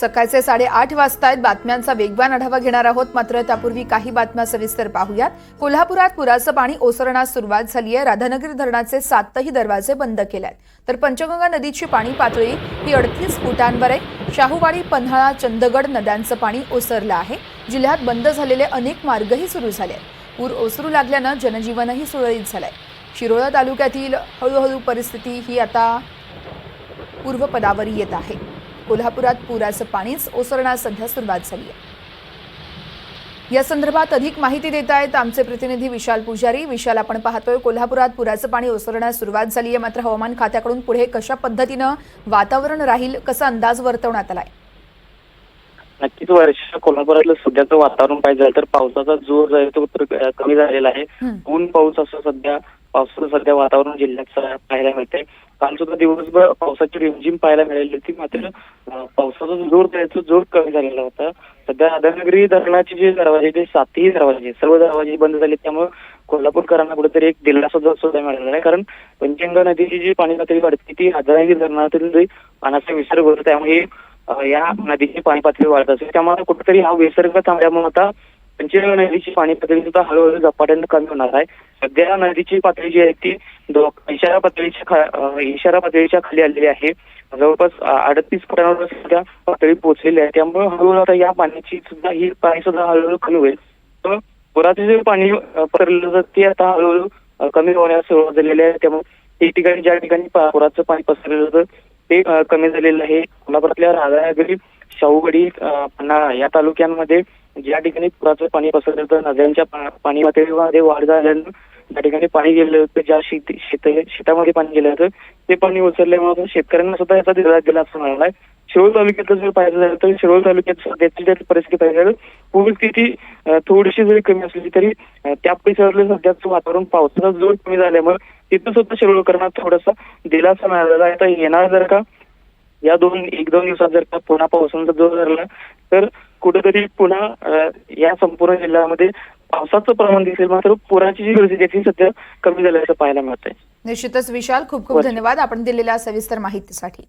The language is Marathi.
सकाळचे साडेआठ वाजता आहेत बातम्यांचा वेगवान आढावा घेणार आहोत. मात्र त्यापूर्वी काही बातम्या सविस्तर पाहूयात. कोल्हापुरात पुराचं पाणी ओसरण्यास सुरुवात झाली आहे राधानगरी धरणाचे सातही दरवाजे बंद केले आहेत तर पंचगंगा नदीची पाणी पातळी ही अडतीस फुटांवर आहे. शाहूवाडी पन्हाळा चंदगड नद्यांचं पाणी ओसरलं आहे. जिल्ह्यात बंद झालेले अनेक मार्गही सुरू झाले आहेत पूर ओसरू लागल्यानं जनजीवनही सुरळीत झालंय. शिरोळा तालुक्यातील हळूहळू परिस्थिती ही आता पूर्वपदावर येत आहे. कोल्हापुरात पुराचं पाणीच ओसरण्यास सध्या सुरुवात झाली आहे. या संदर्भात अधिक माहिती देत आहेत आमचे प्रतिनिधी विशाल पुजारी. विशाल आपण पाहतोय कोल्हापुरात पुराचं पाणी ओसरण्यास सुरुवात झाली आहे. मात्र हवामान खात्याकडून पुढे कशा पद्धतीनं वातावरण राहील कसा अंदाज वर्तवण्यात आलाय? नक्कीच वर्ष कोल्हापुरातलं सध्याचं वातावरण पाहिजे तर पावसाचा जोर जो आहे तो कमी झालेला आहे. ऊन पाऊस असं सध्या पावसाचं सध्या वातावरण जिल्ह्यात पाहायला मिळते काल सुद्धा दिवसभर पावसाची रिमझिम पाहायला मिळाली होती. मात्र पावसाचा जोर त्याचा जोर कमी झालेला होता. सध्या राधानगरी धरणाचे जे दरवाजे ते सातही दरवाजे सर्व दरवाजे बंद झाले त्यामुळे कोल्हापूरकरांना कुठेतरी एक दिलासा सुद्धा मिळालेला आहे कारण पंचगंगा नदीची जी पाणी पातळी वाढते ती राधानगरी धरणातील जे पाण्याचा विसर्ग होतो त्यामुळे या नदीची पाणी पातळी वाढत असेल त्यामुळे कुठेतरी हा विसर्ग थांबल्यामुळे आता पंचगंगा नदीची पाणी पातळी सुद्धा हळूहळू झपाट्याने कमी होणार आहे. सध्या नदीची पातळी जी आहे ती इशारा पातळीच्या इशारा पातळीच्या खाली आलेली आहे. जवळपास अडतीस फुटांवर सुद्धा पातळी पोहोचलेली आहे. त्यामुळे हळूहळू आता या पाण्याची सुद्धा ही पाणी सुद्धा हळूहळू कमी होईल. तर पुराचे जे पाणी पसरलेलं ते आता हळूहळू कमी होण्यास सुरुवात झालेली आहे. त्यामुळे एक ठिकाणी ज्या ठिकाणी पुराचं पाणी पसरलेलं होतं ते कमी झालेलं आहे. कोल्हापुरातल्या राधानगरी शाहूगडी पन्हाळा या तालुक्यांमध्ये ज्या ठिकाणी पुराचं पाणी पसरलं होतं नद्यांच्या पाणी पातळीमध्ये वाढ झाल्यानं ज्या ठिकाणी पाणी गेलं होतं ज्या शेती शेत शेतामध्ये पाणी गेलं होतं ते पाणी उचलल्यामुळे शेतकऱ्यांना सुद्धा याचा दिला दिला असं म्हणाला शिरोळ तालुक्यात जर पाहिजे झालं तर शिरोळ तालुक्यात सध्याची परिस्थिती पाहिजे झालं पूरस्थिती थोडीशी जरी कमी असली तरी त्या परिसरातलं सध्याचं वातावरण पावसाचा जोर कमी झाल्यामुळे तिथं सुद्धा शिरोळकरांना थोडासा दिलासा मिळालेला आहे. आता येणार जर का या दोन एक दोन दिवसात जर का पुन्हा पावसाचा जोर धरला तर कुठेतरी पुन्हा या संपूर्ण जिल्ह्यामध्ये पावसाचं प्रमाण दिसेल मात्र पुराची जी परिस्थिती आहे ती सध्या कमी झाल्याचं पाहायला मिळतंय निश्चितच विशाल खूप खूप. धन्यवाद आपण दिलेल्या सविस्तर माहितीसाठी